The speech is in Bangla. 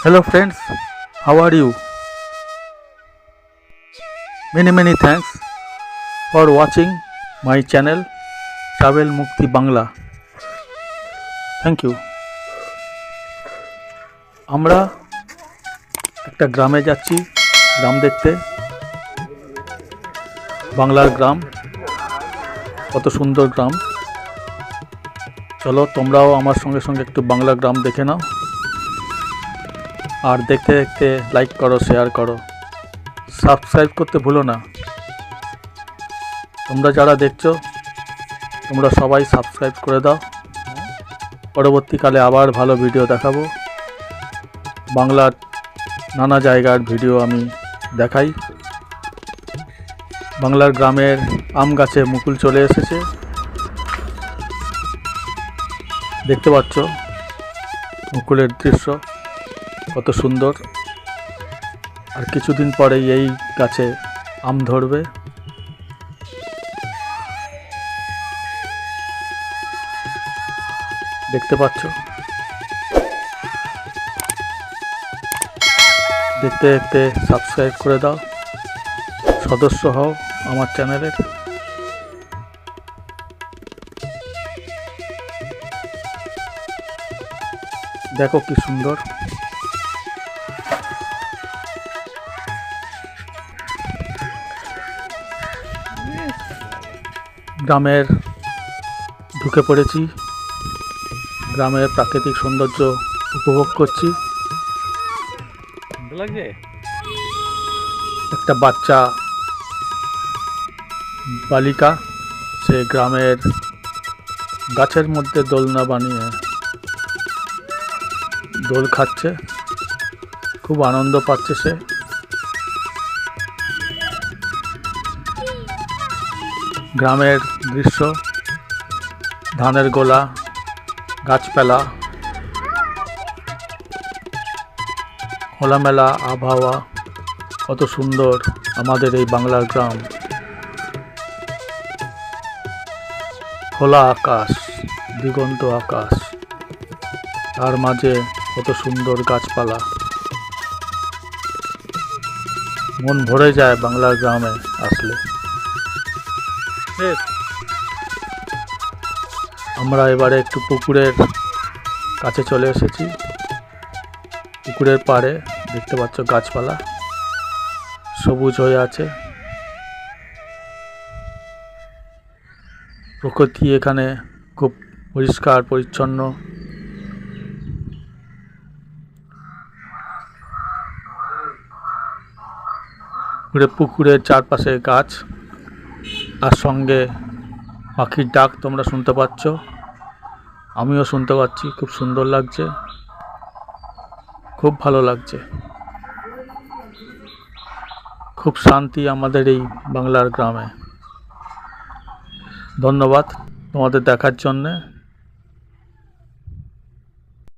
Hello friends, how are you? Many many thanks for watching my channel Travel Mukti Bangla. Thank you. আমরা একটা গ্রামে যাচ্ছি গ্রাম দেখতে বাংলার গ্রাম কত সুন্দর গ্রাম চলো তোমরাও আমার সঙ্গে সঙ্গে একটু বাংলা গ্রাম দেখে নাও আর দেখতে দেখতে লাইক করো শেয়ার করো। সাবস্ক্রাইব করতে ভুলো না। তোমরা যারা দেখছ, তোমরা সবাই সাবস্ক্রাইব করে দাও। পরবর্তীকালে আবার ভালো ভিডিও দেখাবো। বাংলার নানা জায়গার ভিডিও আমি দেখাই। বাংলার গ্রামের আম গাছে মুকুল চলে এসেছে। দেখতে পাচ্ছ মুকুলের দৃশ্য। কত সুন্দর। আর কিছুদিন পরেই এই গাছে আম ধরবে। দেখতে পাচ্ছ? দেখতে দেখতে সাবস্ক্রাইব করে দাও। সদস্য হও আমার চ্যানেলের। দেখো কি সুন্দর। গ্রামের ঢুকে পড়েছি। গ্রামের প্রাকৃতিক সৌন্দর্য উপভোগ করছি। লাগছে? একটা বাচ্চা বালিকা সে গ্রামের গাছের মধ্যে দোলনা বানিয়ে দোল খাচ্ছে। খুব আনন্দ পাচ্ছে সে। গ্রামের দৃশ্য, ধানের গোলা, গাছপালা, খোলামেলা আবহাওয়া, কত সুন্দর আমাদের এই বাংলার গ্রাম খোলা আকাশ, দিগন্ত আকাশ, তার মাঝে কত সুন্দর গাছপালা মন ভরে যায় বাংলার গ্রামে আসলে। আমরা এবারে একটু পুকুরের কাছে চলে এসেছি। পুকুরের পাড়ে দেখতে পাচ্ছ গাছপালা সবুজ হয়ে আছে। প্রকৃতি এখানে খুব পরিষ্কার, পরিচ্ছন্ন। পুকুরের চারপাশে গাছ। আর সঙ্গে পাখির ডাক তোমরা শুনতে পাচ্ছ। আমিও শুনতে পাচ্ছি, খুব সুন্দর লাগছে। খুব ভালো লাগছে। খুব শান্তি আমাদের এই বাংলার গ্রামে। ধন্যবাদ তোমাদের দেখার জন্যে।